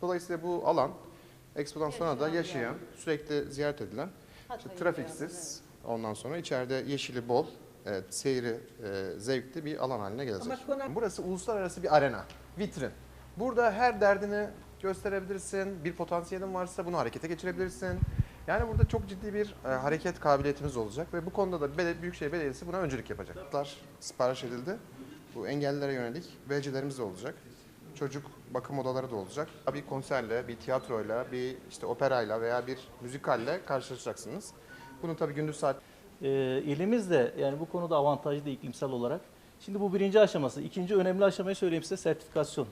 Dolayısıyla bu alan Expo'dan sonra da yaşayan, sürekli ziyaret edilen, işte trafiksiz, ondan sonra içeride yeşili bol, evet, seyri e, zevkli bir alan haline gelecek. Burası uluslararası bir arena, vitrin. Burada her derdini gösterebilirsin, bir potansiyelin varsa bunu harekete geçirebilirsin. Yani burada çok ciddi bir e, hareket kabiliyetimiz olacak ve bu konuda da Bel- Büyükşehir Belediyesi buna öncülük yapacak. Sipariş edildi. Bu engellilere yönelik belgelerimiz de olacak. Çocuk bakım odaları da olacak. Bir konserle, bir tiyatroyla, bir işte operayla veya bir müzikalle karşılaşacaksınız. Bunun tabii gündüz saat Ee, ilimiz de yani bu konuda avantajlı iklimsel olarak. Şimdi bu birinci aşaması. İkinci önemli aşamayı söyleyeyim size sertifikasyon.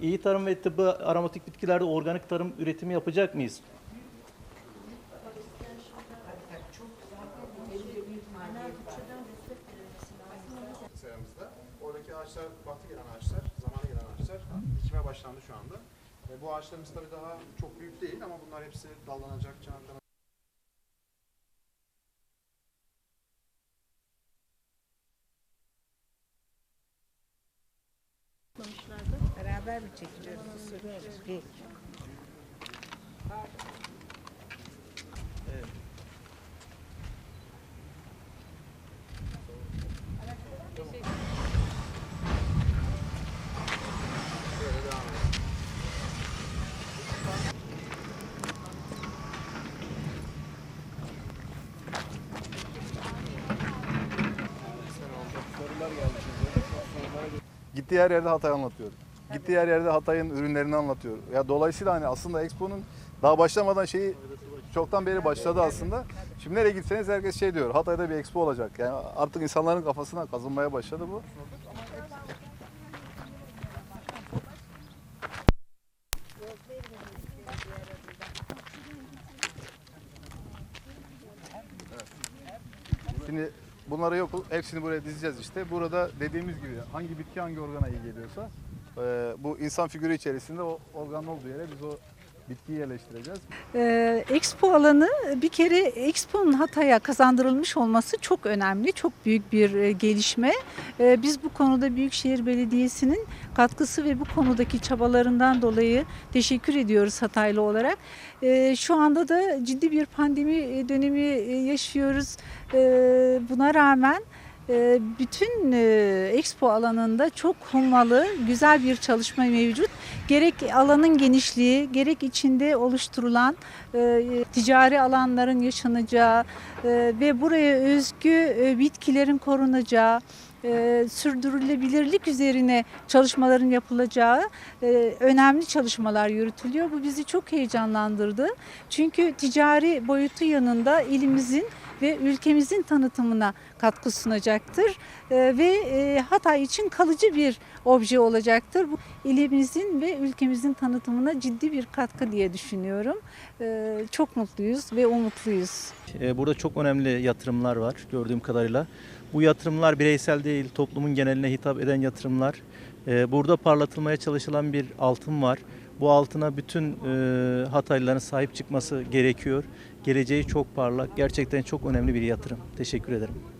İyi tarım ve tıbbı aromatik bitkilerde organik tarım üretimi yapacak mıyız? ağaçlar, vakti gelen ağaçlar, zamanı gelen ağaçlar dikime başlandı şu anda. E, bu ağaçlarımız tabii daha çok büyük değil ama bunlar hepsi dallanacak, çanaklanacak. Beraber mi çekiliyoruz? Peki. Böyle Gittiği her yerde Hatay anlatıyor. Gittiği her yerde Hatay'ın ürünlerini anlatıyor. Ya dolayısıyla hani aslında Expo'nun daha başlamadan şeyi çoktan beri başladı aslında. Şimdi nereye gitseniz herkes şey diyor. Hatay'da bir Expo olacak. Yani artık insanların kafasına kazınmaya başladı bu. Şimdi bunları yok hepsini buraya dizeceğiz işte. Burada dediğimiz gibi hangi bitki hangi organa iyi geliyorsa e, bu insan figürü içerisinde o organın olduğu yere biz o bitkiyi yerleştireceğiz. Ee, Expo alanı bir kere Expo'nun Hatay'a kazandırılmış olması çok önemli, çok büyük bir e, gelişme. Ee, biz bu konuda Büyükşehir Belediyesi'nin katkısı ve bu konudaki çabalarından dolayı teşekkür ediyoruz Hataylı olarak. Ee, şu anda da ciddi bir pandemi e, dönemi e, yaşıyoruz. Ee, buna rağmen bütün e, Expo alanında çok hummalı, güzel bir çalışma mevcut gerek alanın genişliği, gerek içinde oluşturulan e, ticari alanların yaşanacağı e, ve buraya özgü bitkilerin korunacağı, sürdürülebilirlik üzerine çalışmaların yapılacağı önemli çalışmalar yürütülüyor. Bu bizi çok heyecanlandırdı. Çünkü ticari boyutu yanında ilimizin ve ülkemizin tanıtımına katkı sunacaktır E, ve e, Hatay için kalıcı bir obje olacaktır. Bu ilimizin ve ülkemizin tanıtımına ciddi bir katkı diye düşünüyorum. E, Çok mutluyuz ve umutluyuz. Ee, Burada çok önemli yatırımlar var gördüğüm kadarıyla. Bu yatırımlar bireysel değil, toplumun geneline hitap eden yatırımlar. Ee, Burada parlatılmaya çalışılan bir altın var. Bu altına bütün e, Hataylıların sahip çıkması gerekiyor. Geleceği çok parlak, gerçekten çok önemli bir yatırım. Teşekkür ederim.